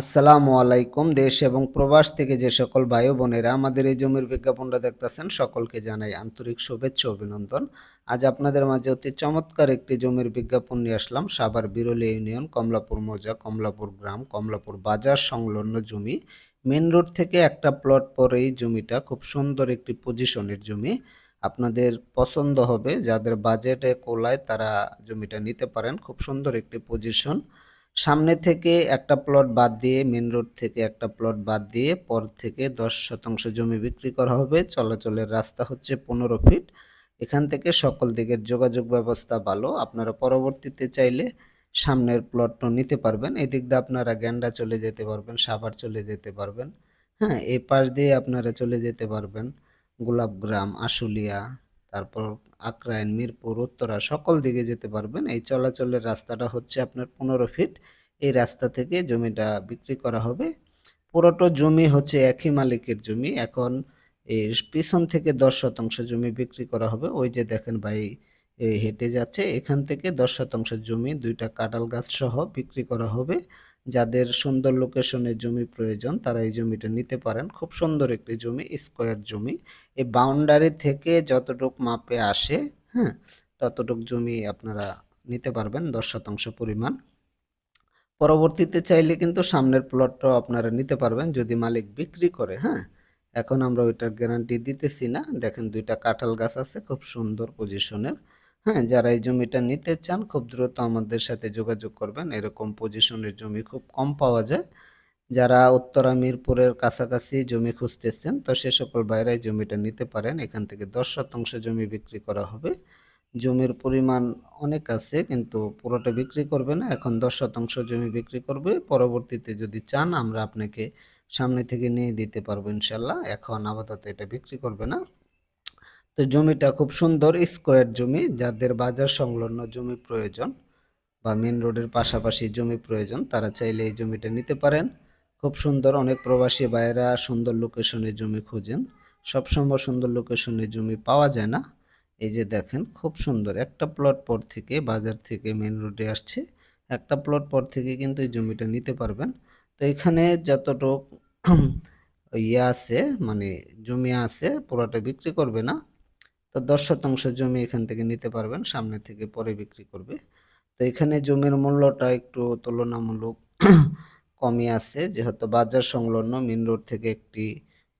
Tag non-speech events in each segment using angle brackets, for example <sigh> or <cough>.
আসসালামু আলাইকুম, দেশ এবং প্রবাস থেকে যে সকল ভাই বোনেরা আমাদের এই জমির বিজ্ঞাপনটা দেখতেছেন, সকলকে জানাই আন্তরিক শুভেচ্ছা অভিনন্দন। আজ আপনাদের মাঝে অতি চমৎকার একটি জমির বিজ্ঞাপন নিয়ে আসলাম, সাভার বিরলি ইউনিয়ন, কমলাপুর মৌজা, কমলাপুর গ্রাম, কমলাপুর বাজার সংলগ্ন জমি। মেন রোড থেকে একটা প্লট পরেই জমিটা খুব সুন্দর একটি পজিশনের জমি। আপনাদের পছন্দ হবে, যাদের বাজেটে কোলায় তারা জমিটা নিতে পারেন, খুব সুন্দর একটি পজিশন। সামনে থেকে একটা প্লট বাদ দিয়ে মেন রোড থেকে একটা প্লট বাদ দিয়ে পর থেকে দশ শতাংশ জমি বিক্রি করা হবে। চলাচলের রাস্তা হচ্ছে পনেরো ফিট এখান থেকে সকল দিকের যোগাযোগ ব্যবস্থা ভালো। আপনারা পরবর্তীতে চাইলে সামনের প্লটটা নিতে পারবেন। এদিক দিয়ে আপনারা গ্যান্ডা চলে যেতে পারবেন, সাভার চলে যেতে পারবেন। হ্যাঁ এই পাশ দিয়ে আপনারা চলে যেতে পারবেন। গোলাপগ্রাম, আশুলিয়া তারপর আক্রাইন, মিরপুর, উত্তরা, সকল দিকে যেতে পারবেন। এই চলাচলের রাস্তাটা হচ্ছে আপনার পনেরো ফিট। এই রাস্তা থেকে জমিটা বিক্রি করা হবে। পুরোটো জমি হচ্ছে একই মালিকের জমি। এখন এর পিছন থেকে দশ শতাংশ জমি বিক্রি করা হবে। ওই যে দেখেন ভাই হেঁটে যাচ্ছে। এখান থেকে দশ শতাংশ জমি, দুইটা কাঁঠাল গাছ সহ বিক্রি করা হবে। যাদের সুন্দর লোকেশনের জমি প্রয়োজন, তারা এই জমিটা নিতে পারেন। খুব সুন্দর একটি জমি স্কোয়ার জমি। এই বাউন্ডারি থেকে যতটুক মাপে আসে হ্যাঁ ততটুক জমি আপনারা নিতে পারবেন, দশ শতাংশ পরিমাণ। পরবর্তীতে চাইলে কিন্তু সামনের প্লটটাও আপনারা নিতে পারবেন, যদি মালিক বিক্রি করে হ্যাঁ। এখন আমরা ওইটার গ্যারান্টি দিতেছি না। দেখেন দুইটা কাঁঠাল গাছ আছে, খুব সুন্দর পজিশনের হ্যাঁ যারা এই জমিটা নিতে চান খুব দ্রুত আমাদের সাথে যোগাযোগ করবেন। এরকম পজিশনের জমি খুব কম পাওয়া যায়। যারা উত্তরা মিরপুরের কাছাকাছি জমি খুঁজতেছেন, তো সে সকল বাইরে জমিটা নিতে পারেন। এখান থেকে দশ শতাংশ জমি বিক্রি করা হবে। জমির পরিমাণ অনেক আছে, কিন্তু পুরোটা বিক্রি করবে না। এখন দশ শতাংশ জমি বিক্রি করবে। পরবর্তীতে যদি চান, আমরা আপনাকে সামনে থেকে নিয়ে দিতে পারব ইনশাল্লাহ। এখন আপাতত এটা বিক্রি করবে না। তো জমিটা খুব সুন্দর স্কোয়ার জমি, যাদের বাজার সংলগ্ন জমি প্রয়োজন বা মেন রোডের পাশাপাশি জমি প্রয়োজন, তারা চাইলে এই জমিটা নিতে পারেন। খুব সুন্দর অনেক প্রবাসী ভাইয়েরা সুন্দর লোকেশনে জমি খুঁজেন। সবসময় সুন্দর লোকেশনে জমি পাওয়া যায় না। এই যে দেখেন, খুব সুন্দর একটা প্লট পর থেকে বাজার থেকে মেন রোডে আসছে। একটা প্লট পর থেকে কিন্তু এই জমিটা নিতে পারবেন। তো এখানে যতটুক ইয়ে আছে মানে জমি আছে, পুরোটা বিক্রি করবে না। তো দশ শতাংশ জমি এখান থেকে নিতে পারবেন, সামনে থেকে পরে বিক্রি করবে। তো এখানে জমির মূল্যটা একটু তুলনামূলক <clears throat> কমই আছে, যেহেতু বাজার সংলগ্ন মেন রোড থেকে একটি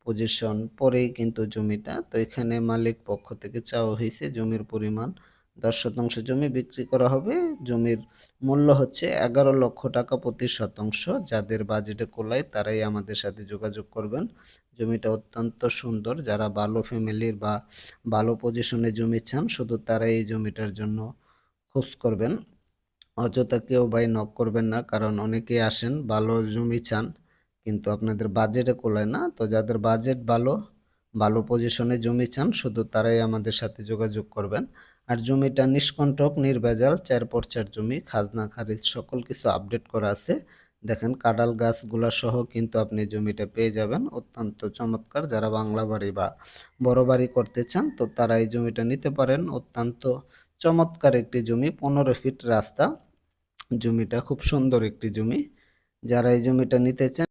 পজিশন পরেই কিন্তু জমিটা। তো এখানে মালিক পক্ষ থেকে চাওয়া হয়েছে জমির পরিমাণ দশ শতাংশ জমি বিক্রি করা হবে। জমির মূল্য হচ্ছে এগারো লক্ষ টাকা প্রতি শতাংশ। যাদের বাজেটে কোলায় তারাই আমাদের সাথে যোগাযোগ করবেন। জমিটা অত্যন্ত সুন্দর। যারা ভালো ফ্যামিলির বা ভালো পজিশনে জমি চান, শুধু তারাই এই জমিটার জন্য খোঁজ করবেন। অযথা কেউ ভাই নক করবেন না, কারণ অনেকেই আসেন, ভালো জমি চান, কিন্তু আপনাদের বাজেটে কোলায় না। তো যাদের বাজেট ভালো ভালো পজিশনে জমি চান, শুধু তারাই আমাদের সাথে যোগাযোগ করবেন। আর জমিটা নিষ্কণ্টক, নির্ভেজাল চার পর চার জমি, খাজনা, খারিজ সকল কিছু আপডেট করা আছে। দেখেন কাডাল গাছগুলা সহ কিন্তু আপনি জমিটা পেয়ে যাবেন। অত্যন্ত চমৎকার। যারা বাংলা বাড়ি বা বড় বাড়ি করতে চান, তো তারা এই জমিটা নিতে পারেন। অত্যন্ত চমৎকার একটি জমি, পনেরো ফিট রাস্তা। জমিটা খুব সুন্দর একটি জমি। যারা এই জমিটা নিতে চান